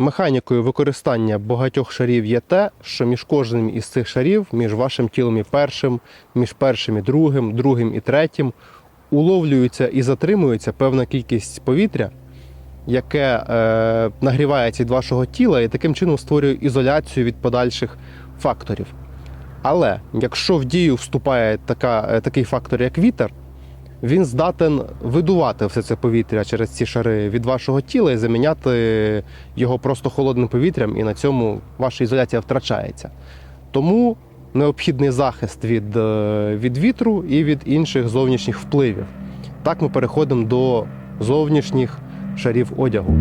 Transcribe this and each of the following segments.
Механікою використання багатьох шарів є те, що між кожним із цих шарів, між вашим тілом і першим, між першим і другим, другим і третім, уловлюється і затримується певна кількість повітря, яке е, нагрівається від вашого тіла і таким чином створює ізоляцію від подальших факторів. Але якщо в дію вступає така, е, такий фактор, як вітер, він здатен видувати все це повітря через ці шари від вашого тіла і заміняти його просто холодним повітрям, і на цьому ваша ізоляція втрачається. Тому необхідний захист від, е, від вітру і від інших зовнішніх впливів. Так ми переходимо до зовнішніх шарів одягу.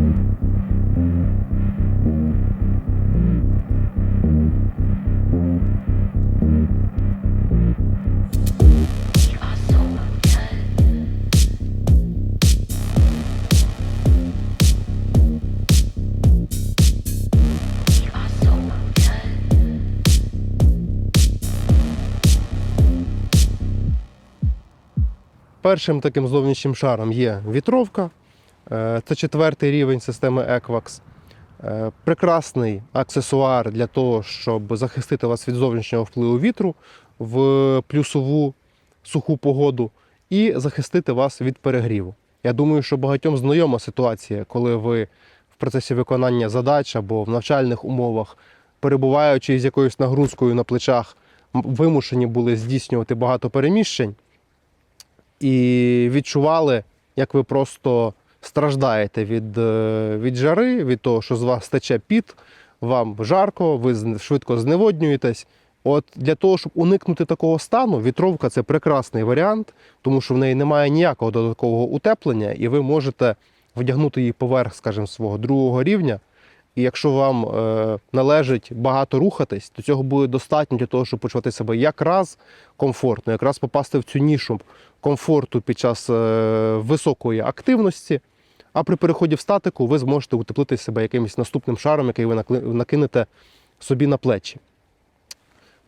Першим таким зовнішнім шаром є вітровка. Е, Це четвертий рівень системи Equax. Е, Прекрасний аксесуар для того, щоб захистити вас від зовнішнього впливу вітру в плюсову суху погоду і захистити вас від перегріву. Я думаю, що багатьом знайома ситуація, коли ви в процесі виконання задач або в навчальних умовах, перебуваючи з якоюсь нагрузкою на плечах, вимушені були здійснювати багато переміщень і відчували, як ви просто страждаєте від, е, від жари, від того, що з вас тече піт, вам жарко, ви швидко зневоднюєтесь. От для того, щоб уникнути такого стану, вітровка це прекрасний варіант, тому що в неї немає ніякого додаткового утеплення, і ви можете вдягнути її поверх, скажімо, свого другого рівня. І якщо вам е, належить багато рухатись, то цього буде достатньо для того, щоб почувати себе якраз комфортно, якраз попасти в цю нішу комфорту під час е, високої активності. А при переході в статику ви зможете утеплити себе якимось наступним шаром, який ви накинете собі на плечі.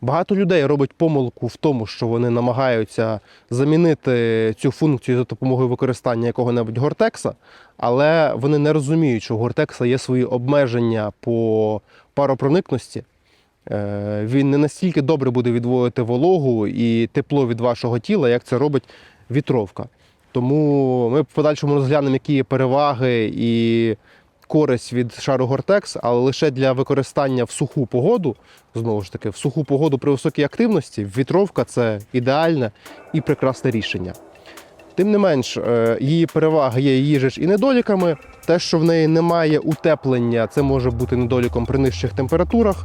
Багато людей робить помилку в тому, що вони намагаються замінити цю функцію за допомогою використання якого-небудь гортекса, але вони не розуміють, що у гортекса є свої обмеження по паропроникності. Е, Він не настільки добре буде відводити вологу і тепло від вашого тіла, як це робить вітровка. Тому ми в подальшому розглянемо, які є переваги і користь від шару Гортекс, але лише для використання в суху погоду, знову ж таки, в суху погоду при високій активності, вітровка це ідеальне і прекрасне рішення. Тим не менш, е, її переваги є її ж і недоліками. Те, що в неї немає утеплення, це може бути недоліком при нижчих температурах,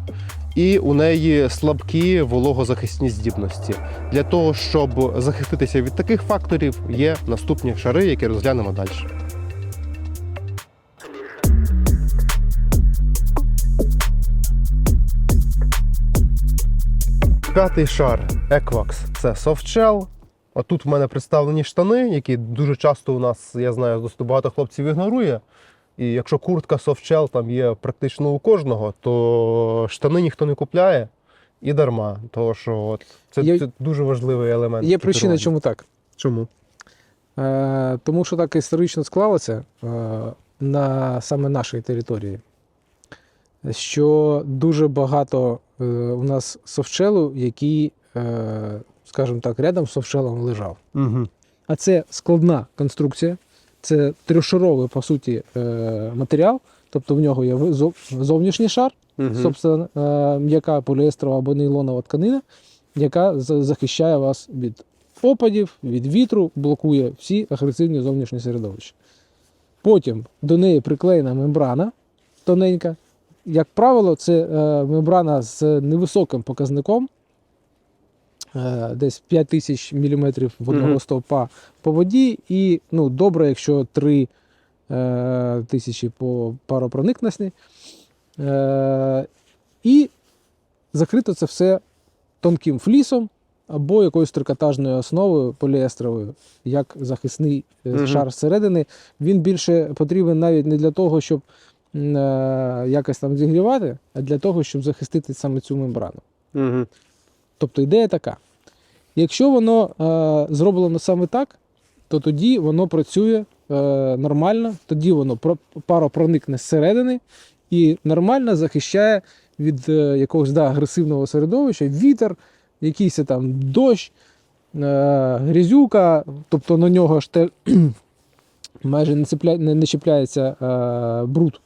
і у неї слабкі вологозахисні здібності. Для того, щоб захиститися від таких факторів, є наступні шари, які розглянемо далі. П'ятий шар Equax це softshell. А тут в мене представлені штани, які дуже часто у нас, я знаю, досить багато хлопців ігнорує. І якщо куртка softshell там є практично у кожного, то штани ніхто не купляє і дарма. Тому що от, це, Є- це дуже важливий елемент. Є причина, чому так. Чому? Е, тому що так історично склалося е, на саме нашій території, що дуже багато е, у нас софтшелу, який, е, скажімо так, рядом з софтшелом лежав. Угу. А це складна конструкція, це трьохшаровий, по суті, е, матеріал. Тобто в нього є зовнішній шар, Угу. собственно, е, м'яка поліестерова або нейлонова тканина, яка захищає вас від опадів, від вітру, блокує всі агресивні зовнішні середовища. Потім до неї приклеєна мембрана тоненька. Як правило, це е, мембрана з невисоким показником, е, десь 5000 мм в одного Мгм. стовпа по воді, і ну, добре, якщо 3 е, тисячі по паропроникності. Е, і закрито це все тонким флісом або якоюсь трикотажною основою поліестровою, як захисний е, Мгм. шар зсередини. Він більше потрібен навіть не для того, щоб е, якось там зігрівати, а для того, щоб захистити саме цю мембрану. Угу. Тобто ідея така: якщо воно е, зроблено саме так, то тоді воно працює е, нормально, тоді воно про- паропроникне зсередини і нормально захищає від е, якогось да, агресивного середовища, вітер, якийсь там дощ, е, грязюка, тобто на нього ж те, майже не, цепля, не, не чіпляється е, бруд.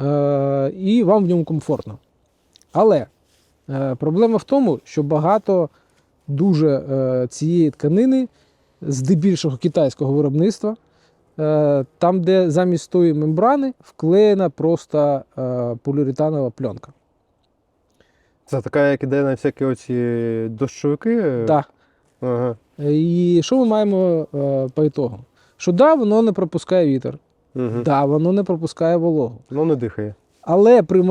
Е, і вам в ньому комфортно. Але проблема в тому, що багато дуже е, цієї тканини, здебільшого китайського виробництва, е, там, де замість тої мембрани вклеєна просто е, поліуретанова пленка. Це така, як іде на всякі оці дощовики. Да. Ага. І що ми маємо е, по ітогу? Що да, воно не пропускає вітер, Угу. да, воно не пропускає вологу. Ну не дихає. Але при е,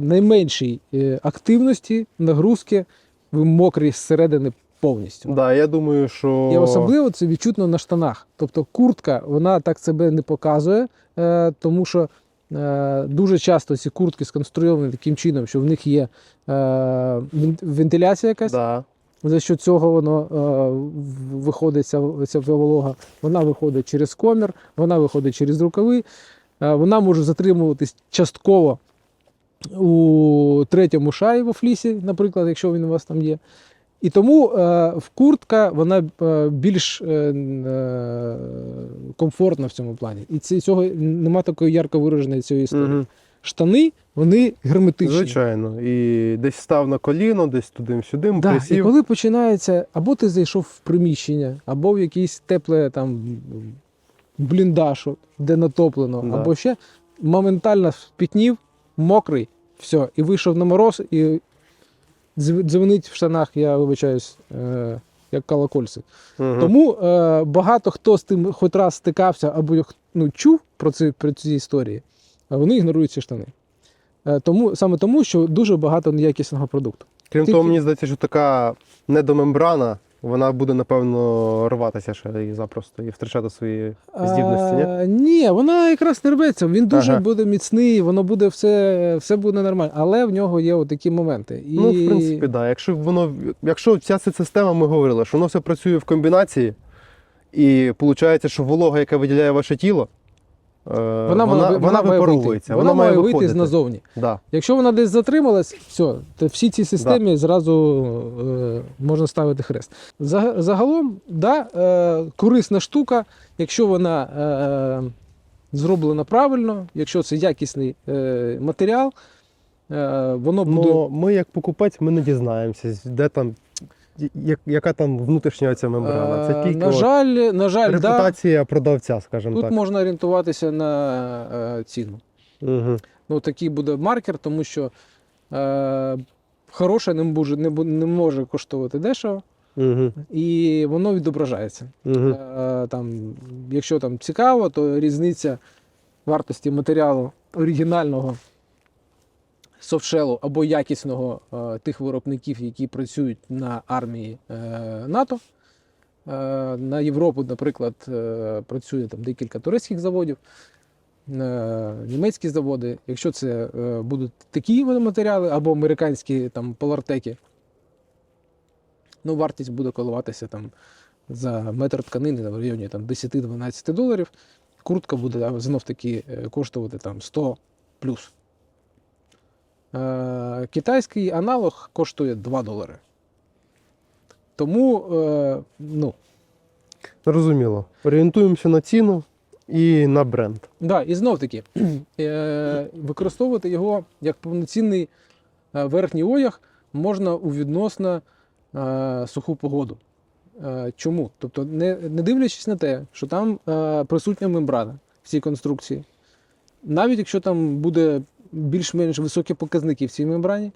найменшій е, активності нагрузки ви мокрі зсередини повністю. Да, я думаю, що. І особливо це відчутно на штанах. Тобто куртка вона так себе не показує, е, тому що дуже часто ці куртки сконструйовані таким чином, що в них є вентиляція якась, Да. за що цього воно виходить ця, волога. Вона виходить через комір, вона виходить через рукави, вона може затримуватись частково у третьому шарі в флісі, наприклад, якщо він у вас там є. І тому е, в куртка вона е, більш е, е, комфортна в цьому плані. І цього нема такої ярко вираженої цієї історії. Угу. Штани вони герметичні. Звичайно. І десь став на коліно, десь туди-сюди, Да, і коли починається, або ти зайшов в приміщення, або в якийсь тепле там бліндаж, де натоплено, Да. або ще моментально спітнів, мокрий, все, і вийшов на мороз, і дзвонить в штанах, я вибачаюсь, е, як колокольці. Мгм. Тому е, багато хто з тим хоч раз стикався або ну, чув про ці, про ці історії, а вони ігнорують ці штани. Е, тому, саме тому, що дуже багато неякісного продукту. Крім тільки- того, мені здається, що така недомембрана, вона буде, напевно, рватися ще і запросто і втрачати свої здібності, ні? А, ні, вона якраз не рветься. Він дуже Ага. буде міцний, воно буде все, все буде нормально. Але в нього є такі моменти. І... Ну, в принципі, да. Якщо воно, якщо ця система, ми говорили, що воно все працює в комбінації, і виходить, що волога, яка виділяє ваше тіло, е, вона, вона, вона, вона, вона, має вийти. випаровується, Вона, має вийти виходити. назовні. Да. Якщо вона десь затрималась, все, то всі ці системи зразу е, можна ставити хрест. Загалом, да, е, корисна штука, якщо вона е, зроблена правильно, якщо це якісний е, матеріал, е, воно буде. Ну, ми, як покупець, ми не дізнаємося, де там, яка там внутрішня ця мембрана. Це Е, тільки на от жаль, на жаль, да, продавця, скажімо тут так. можна орієнтуватися на е, ціну. Угу. Ну, такий буде маркер, тому що е, хороше не може, не, не може коштувати дешево, Угу. і воно відображається. Угу. Е, там, якщо там цікаво, то різниця вартості матеріалу оригінального софтшелу або якісного е, тих виробників, які працюють на армії е, НАТО. Е, на Європу, наприклад, працює там декілька турецьких заводів, німецькі заводи. Якщо це будуть такі матеріали або американські там полартеки, ну, вартість буде коливатися там за метр тканини в районі там, 10-12 доларів. Куртка буде знов таки коштувати там, 100 плюс. Е, китайський аналог коштує 2 долари. Тому, е, ну, Зрозуміло. Орієнтуємося на ціну і на бренд. да, і знов таки, е, використовувати його як повноцінний верхній одяг можна у відносно суху погоду. Чому? Тобто, не, не дивлячись на те, що там присутня мембрана в цій конструкції, навіть якщо там буде більш-менш високі показники в цій мембрані,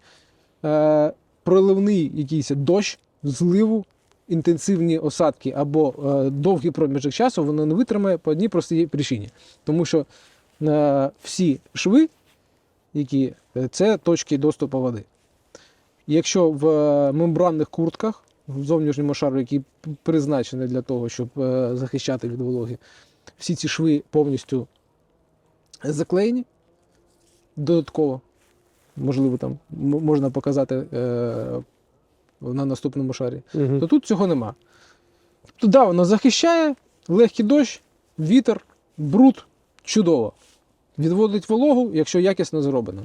е, проливний якийсь дощ, зливу, інтенсивні осадки або е, довгий проміжок часу, воно не витримає по одній простій причині. Тому що е, всі шви, які це точки доступу води. Якщо в мембранних куртках, в зовнішньому шару, який призначений для того, щоб захищати від вологи, всі ці шви повністю заклеєні додатково. Можливо, там можна показати е, на наступному шарі Угу. то тут цього нема. Тобто, да, воно захищає, легкий дощ, вітер, бруд, чудово. відводить вологу, якщо якісно зроблено.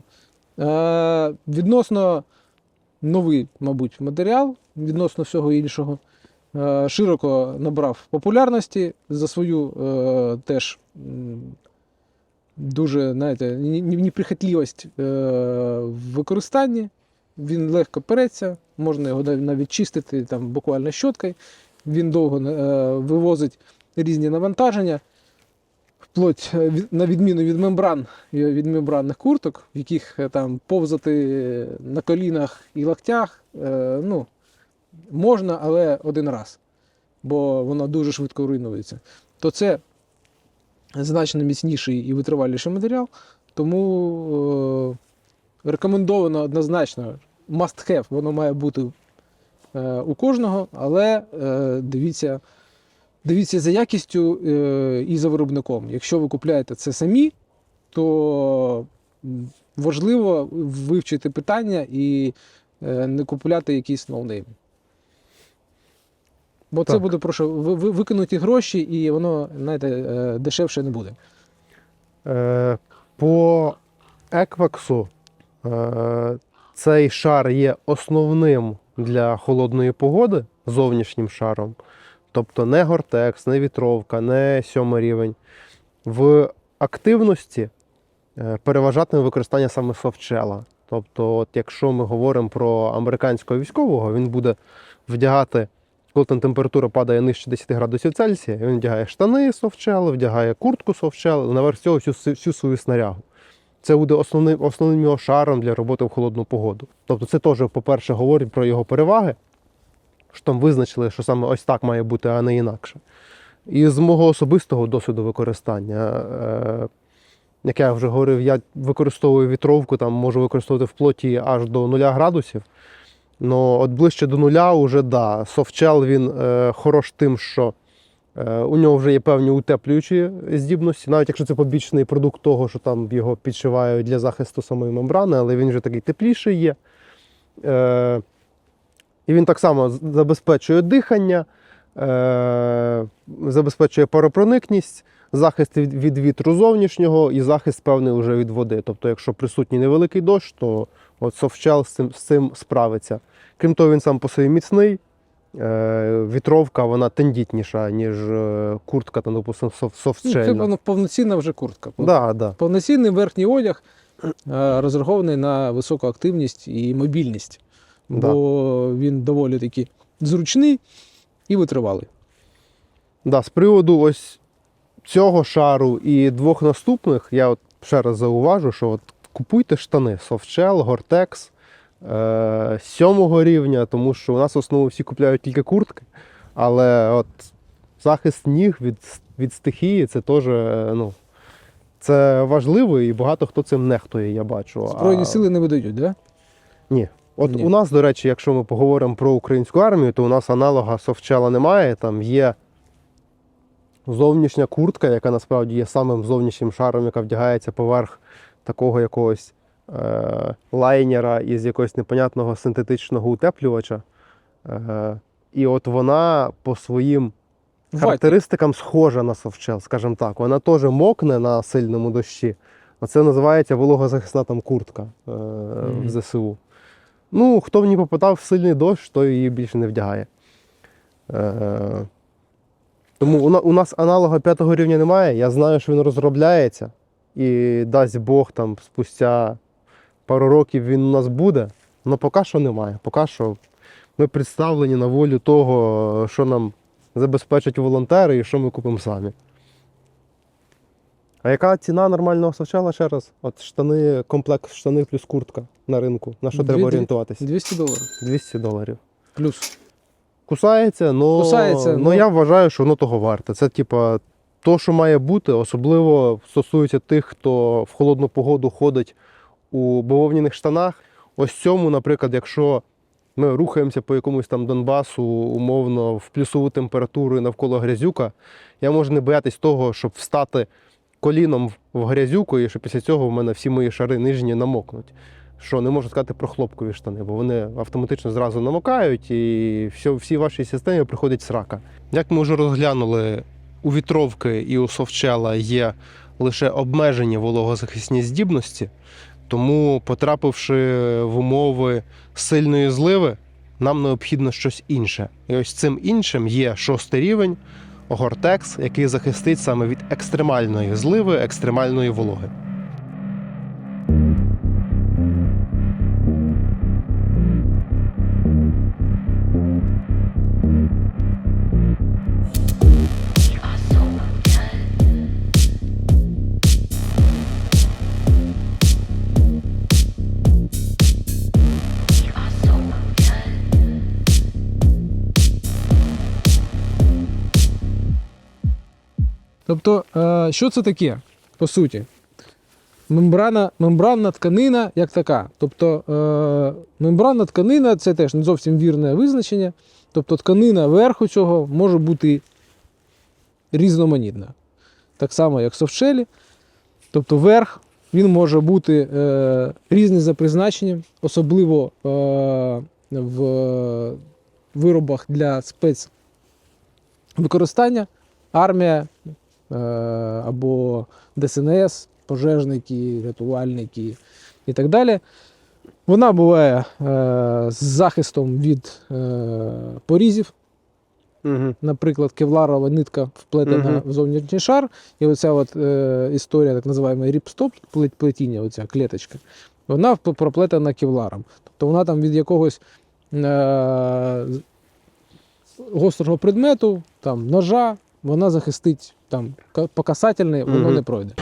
Е, відносно новий, мабуть, матеріал, відносно всього іншого. Е, широко набрав популярності за свою е, теж дуже, знаєте, неприхотливість е, в використанні. Він легко переться, можна його навіть чистити там, буквально щоткою. Він довго е, вивозить різні навантаження, вплоть е, на відміну від мембран, від мембранних курток, в яких там повзати на колінах і локтях. ну, можна, але один раз, бо воно дуже швидко руйнується. То це значно міцніший і витриваліший матеріал, тому е, рекомендовано однозначно must have, воно має бути е, у кожного, але е, дивіться, дивіться за якістю е, і за виробником. Якщо ви купляєте це самі, то важливо вивчити питання і е, не купляти якісь ноунейм. Бо це буде прошу, ви, ви, викинуті гроші, і воно, знаєте, е, дешевше не буде. Е, По екваксу е, цей шар є основним для холодної погоди зовнішнім шаром. Тобто не гортекс, не вітровка, не сьомий рівень. В активності переважатиме використання саме софтшела. Тобто, от якщо ми говоримо про американського військового, він буде вдягати, коли там температура падає нижче 10 градусів Цельсія, він вдягає штани софтшел, вдягає куртку софтшел, наверх цього всю, всю свою снарягу. Це буде основним, основним його шаром для роботи в холодну погоду. Тобто, це теж, по-перше, говорить про його переваги, що там визначили, що саме ось так має бути, а не інакше. І з мого особистого досвіду використання, е, як я вже говорив, я використовую вітровку, там можу використовувати в плоті аж до 0 градусів. Ну, от ближче до нуля вже да. Софтчел він е, хорош тим, що е, у нього вже є певні утеплюючі здібності, навіть якщо це побічний продукт того, що там його підшивають для захисту самої мембрани, але він вже такий тепліший є. Е, і він так само забезпечує дихання, е, забезпечує паропроникність, захист від вітру зовнішнього і захист певний вже від води. Тобто, якщо присутній невеликий дощ, то от софтчел з цим, з цим справиться. Крім того, він сам по собі міцний. Е, вітровка вона тендітніша, ніж е, куртка, там, допустимо, соф- Ну, це воно повноцінна вже куртка. Да, да. Повноцінний верхній одяг е, розрахований на високу активність і мобільність, бо він доволі таки зручний і витривалий. Да, з приводу ось цього шару і двох наступних, я от ще раз зауважу, що от купуйте штани Softshell, Gore-Tex е, сьомого рівня, тому що у нас в основному всі купляють тільки куртки, але от захист ніг від, від стихії це теж е, ну, це важливо і багато хто цим нехтує, я бачу. Збройні А- сили не видають, да? ні. От Ні. у нас, до речі, якщо ми поговоримо про українську армію, то у нас аналога софтчела немає. Там є зовнішня куртка, яка насправді є самим зовнішнім шаром, яка вдягається поверх такого якогось е- лайнера із якогось непонятного синтетичного утеплювача. Е- і от вона по своїм характеристикам схожа на софтшел, скажімо так. Вона теж мокне на сильному дощі. А це називається вологозахисна там куртка е, Мгм. в ЗСУ. Ну, хто в ній попадав в сильний дощ, той її більше не вдягає. Е, тому у, у нас аналога п'ятого рівня немає. Я знаю, що він розробляється. І дасть Бог там спустя пару років він у нас буде. Але поки що немає. Поки що ми представлені на волю того, що нам забезпечать волонтери і що ми купимо самі. А яка ціна нормального совчала ще раз? От штани, комплект штани плюс куртка на ринку. На що Дві- треба орієнтуватися? 200 доларів. 200 доларів. Плюс. Кусається, но, Кусається, но я вважаю, що воно того варте. Це типа то, що має бути, особливо стосується тих, хто в холодну погоду ходить у бавовняних штанах. Ось цьому, наприклад, якщо ми рухаємося по якомусь там Донбасу, умовно, в плюсову температуру навколо грязюка, я можу не боятись того, щоб встати коліном в- грязюку, і що після цього в мене всі мої шари нижні намокнуть. Що не можу сказати про хлопкові штани, бо вони автоматично зразу намокають і все, всі вашій системі приходить срака. Як ми вже розглянули, у вітровки і у совчела є лише обмежені вологозахисні здібності, тому, потрапивши в умови сильної зливи, нам необхідно щось інше. І ось цим іншим є шостий рівень Гортекс, який захистить саме від екстремальної зливи, екстремальної вологи. Тобто, е, що це таке, по суті? Мембрана, мембранна тканина як така. Тобто, е, мембранна тканина це теж не зовсім вірне визначення. Тобто тканина верху цього може бути різноманітна. Так само, як софтшелі. Тобто верх він може бути е, різний за призначенням, особливо в виробах для спецвикористання. Армія або ДСНС, пожежники, рятувальники і так далі. Вона буває е, з захистом від е, порізів, Угу. наприклад, кевларова нитка вплетена Мгм. в зовнішній шар, і оця от, е, історія, так називаємо ріпстоп, плет- плетіння, оця клеточка, вона проплетена кевларом. Тобто вона там від якогось е, гострого предмету, там, ножа, вона захистить там, по касательне, воно не пройде.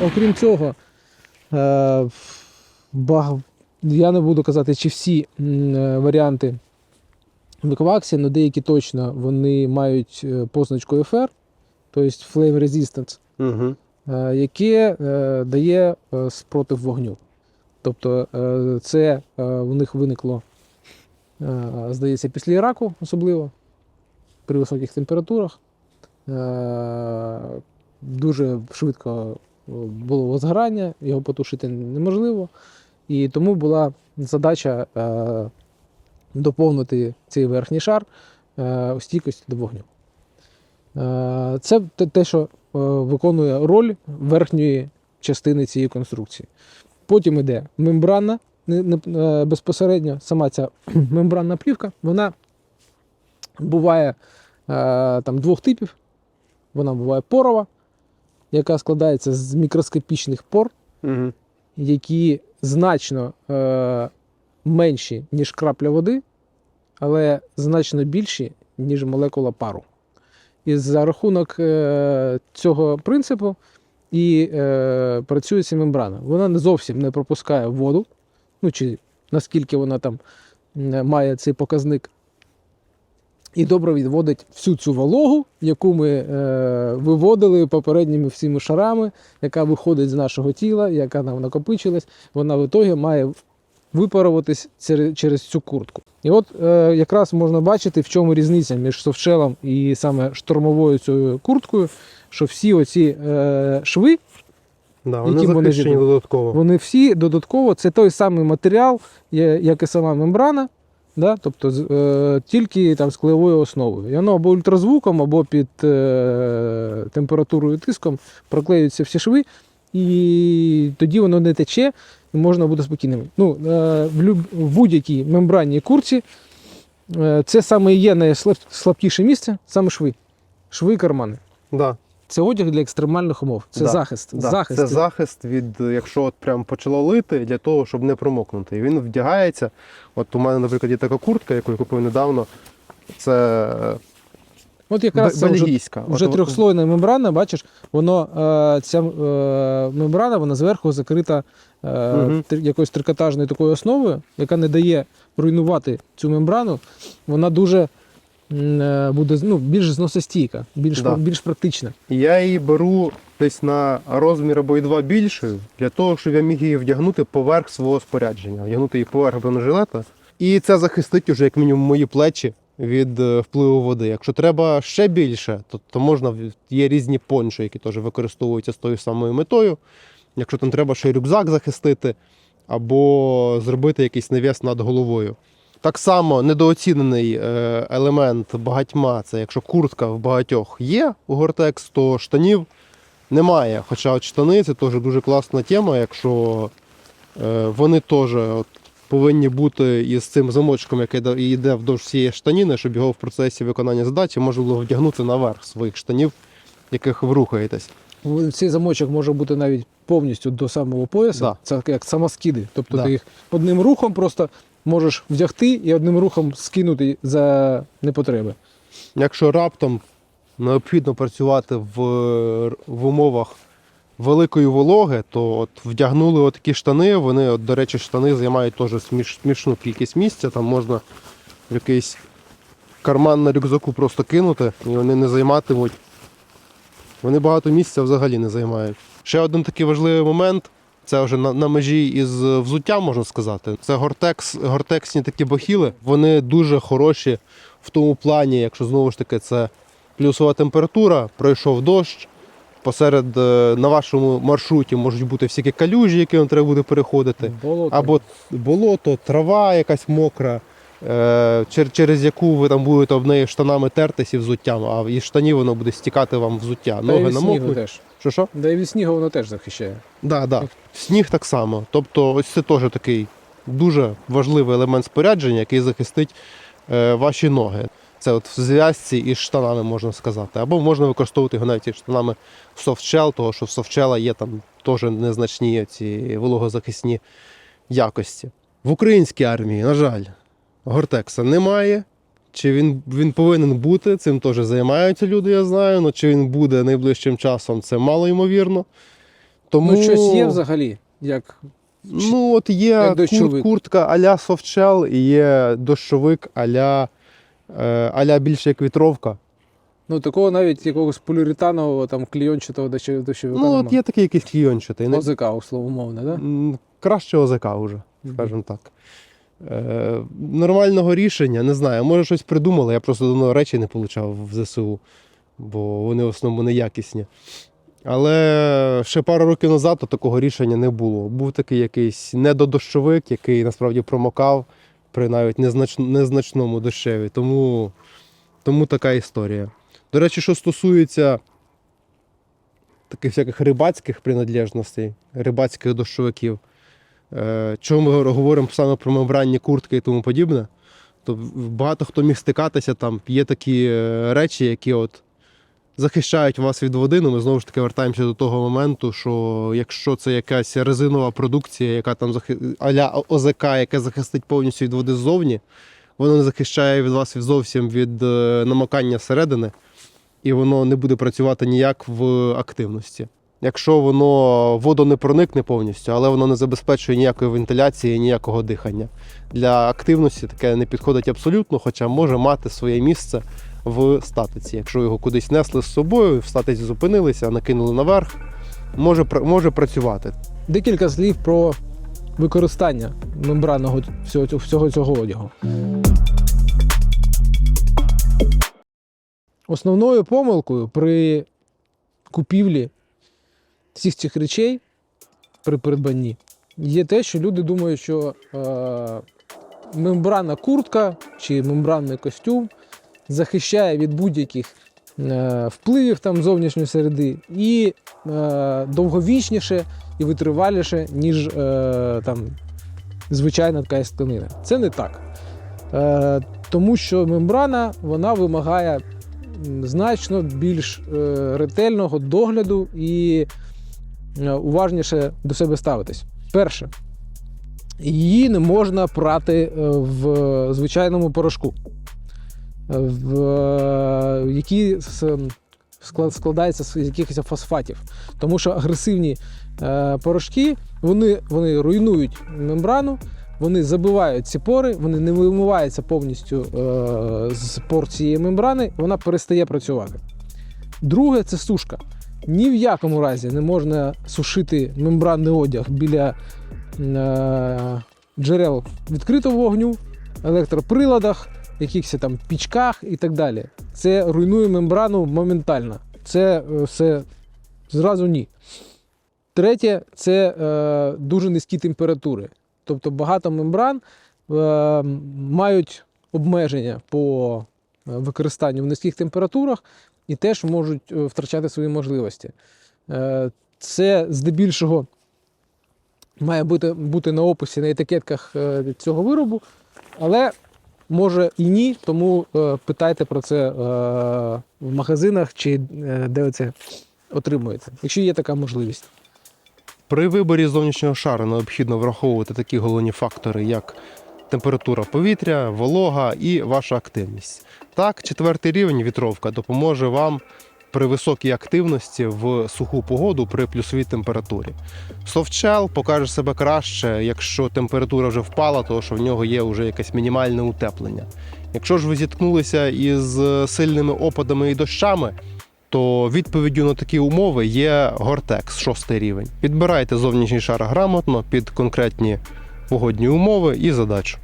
Окрім цього, е, я не буду казати, чи всі е, варіанти Викваксі, але деякі точно вони мають е, позначку FR, тобто Flame Resistance, Угу. яке е, дає е, спротив вогню. Тобто це у них виникло, здається, після Іраку особливо при високих температурах. Дуже швидко було возгорання, його потушити неможливо. І тому була задача доповнити цей верхній шар у стійкості до вогню. Це те- що виконує роль верхньої частини цієї конструкції. Потім йде не- е, безпосередньо, сама ця мембранна плівка, вона буває е, там двох типів. Вона буває порова, яка складається з мікроскопічних пор, Угу. які значно е, менші, ніж крапля води, але значно більші, ніж молекула пару. І за рахунок е, цього принципу і е, працює ця мембрана. Вона не зовсім не пропускає воду, ну чи наскільки вона там має цей показник. І добре відводить всю цю вологу, яку ми е, виводили попередніми всіми шарами, яка виходить з нашого тіла, яка нам накопичилась, вона в ітогі має випаруватись через, цю куртку. І от е, якраз можна бачити, в чому різниця між софтшелом і саме штормовою цією курткою, що всі оці е, шви, Да, вони Яким вони додатково. вони всі додатково, це той самий матеріал, як і сама мембрана, да? тобто е, тільки там з клеєвою основою. І воно або ультразвуком, або під е, температурою і тиском проклеюються всі шви, і тоді воно не тече, можна бути спокійним. Ну, е, в, люб, будь-якій мембранній курці е, це саме є найслабкіше місце, саме шви. Шви і кармани. Да, Це одяг для екстремальних умов. Це Да, захист. да. захист. Це захист від, якщо от прям почало лити, для того, щоб не промокнути. І він вдягається. От у мене, наприклад, є така куртка, яку я купив недавно. Це От якраз це вже. Вже трьохслойна мембрана, бачиш, воно, е, ця е, мембрана вона зверху закрита е, Мгм. якоюсь трикотажною такою основою, яка не дає руйнувати цю мембрану. Вона дуже е, буде ну, більш зносостійка, більш, Да. більш практична. Я її беру десь на розмір або й два більшою, для того, щоб я міг її вдягнути поверх свого спорядження, вдягнути її поверх бронежилета. І це захистить уже як мінімум мої плечі від е, впливу води. Якщо треба ще більше, то, то можна є різні пончо, які теж використовуються з тою самою метою. якщо там треба ще й рюкзак захистити, або зробити якийсь навіс над головою. Так само недооцінений е, елемент багатьма це якщо куртка в багатьох є у Гортекс, то штанів немає. Хоча от штани це теж дуже класна тема, якщо е, вони теж от, повинні бути із цим замочком, який йде- вдовж всієї штаніни, щоб його в процесі виконання задачі можна було вдягнути наверх своїх штанів, яких ви рухаєтесь. Цей замочок може бути навіть повністю до самого пояса. Да. Це як самоскиди. Тобто Да. ти їх одним рухом просто можеш вдягти і одним рухом скинути за непотреби. Якщо раптом необхідно працювати в, в умовах великої вологи, то от вдягнули отакі штани. Вони, от, до речі, штани займають теж сміш, смішну кількість місця. Там можна якийсь карман на рюкзаку просто кинути, і вони не займатимуть. Вони багато місця взагалі не займають. Ще один такий важливий момент. Це вже на, на межі із взуттям, можна сказати. Це гортекс, гортексні такі бахіли. Вони дуже хороші в тому плані, якщо знову ж таки це плюсова температура, пройшов дощ. Посеред е, на вашому маршруті можуть бути всякі калюжі, які вам треба буде переходити. Болото. Або болото, трава якась мокра, е, через яку ви там будете об неї штанами тертись і взуттям, а із штанів воно буде стікати вам взуття. Та Ноги намокнуть. Що що? Да і від снігу воно теж захищає. Да, да. Сніг так само. Тобто, ось це теж такий дуже важливий елемент спорядження, який захистить е, ваші ноги. Це от в зв'язці із штанами можна сказати. Або можна використовувати його навіть штанами софтшел, того що в софтшела є там теж незначні ці вологозахисні якості. В українській армії, на жаль, Гортекса немає. Чи він, він повинен бути, цим теж займаються люди, я знаю. але чи він буде найближчим часом, це мало ймовірно. Тому... Ну, щось є взагалі, як Ну, от є куртка а-ля софтшел і є дощовик а-ля, а-ля більше як вітровка. ну такого навіть якогось поліуретанового там клійончатого дощовика дощовика Ну, от є такий якийсь клійончатий. ОЗК, условомовне, да? Краще ОЗК вже, скажімо так. Е, нормального рішення, не знаю, може щось придумали, я просто давно речі не отримав в ЗСУ, бо вони в основному неякісні. Але ще пару років назад такого рішення не було. Був такий якийсь недодощовик, який насправді промокав при навіть незнач... незначному дощеві. Тому, тому така історія. До речі, що стосується таких всяких рибацьких принадлежностей, рибацьких дощовиків. Е, Чому ми говоримо саме про мембранні куртки і тому подібне? То багато хто міг стикатися там. Є такі е, речі, які от захищають вас від води. Ну, ми знову ж таки вертаємося до того моменту, що якщо це якась резинова продукція, яка там захи... а-ля ОЗК, яка захистить повністю від води ззовні, воно не захищає від вас зовсім від е, намокання зсередини, і воно не буде працювати ніяк в активності. Якщо воно воду не проникне повністю, але воно не забезпечує ніякої вентиляції, ніякого дихання. Для активності таке не підходить абсолютно, хоча може мати своє місце в статиці. Якщо його кудись несли з собою, в статиці зупинилися, накинули наверх, може, може працювати. Декілька слів про використання мембранного всього, всього цього одягу. Основною помилкою при купівлі всіх цих речей при придбанні є те, що люди думають, що е, мембранна куртка чи мембранний костюм захищає від будь-яких е, впливів там зовнішньої середи і е, довговічніше і витриваліше, ніж е, там звичайна ткань тканина. Це не так. Тому що мембрана вона вимагає значно більш ретельного догляду і уважніше до себе ставитись. Перше, її не можна прати в звичайному порошку, в е, який з- склад- складається з якихось фосфатів. Тому що агресивні е, порошки вони, вони руйнують мембрану, вони забивають ці пори, вони не вимиваються повністю е, з пор цієї мембрани, вона перестає працювати. Друге це сушка. Ні в якому разі не можна сушити мембранний одяг біля е, джерел відкритого вогню, електроприладах, якихось там пічках і так далі. Це руйнує мембрану моментально. Це е, все зразу ні. Третє це е, дуже низькі температури. Тобто багато мембран е, мають обмеження по е, використанню в низьких температурах і теж можуть е, втрачати свої можливості. Е, це здебільшого має бути, бути на описі на етикетках цього виробу, але може і ні, тому е, питайте про це е, в магазинах чи е, де ви це отримуєте, якщо є така можливість. При виборі зовнішнього шару необхідно враховувати такі головні фактори, як температура повітря, волога і ваша активність. Так, четвертий рівень вітровка допоможе вам при високій активності в суху погоду при плюсовій температурі. Софтшел покаже себе краще, якщо температура вже впала, тому що в нього є вже якесь мінімальне утеплення. Якщо ж ви зіткнулися із сильними опадами і дощами, то відповіддю на такі умови є Гортекс, шостий рівень. Підбирайте зовнішній шар грамотно під конкретні погодні умови і задачу.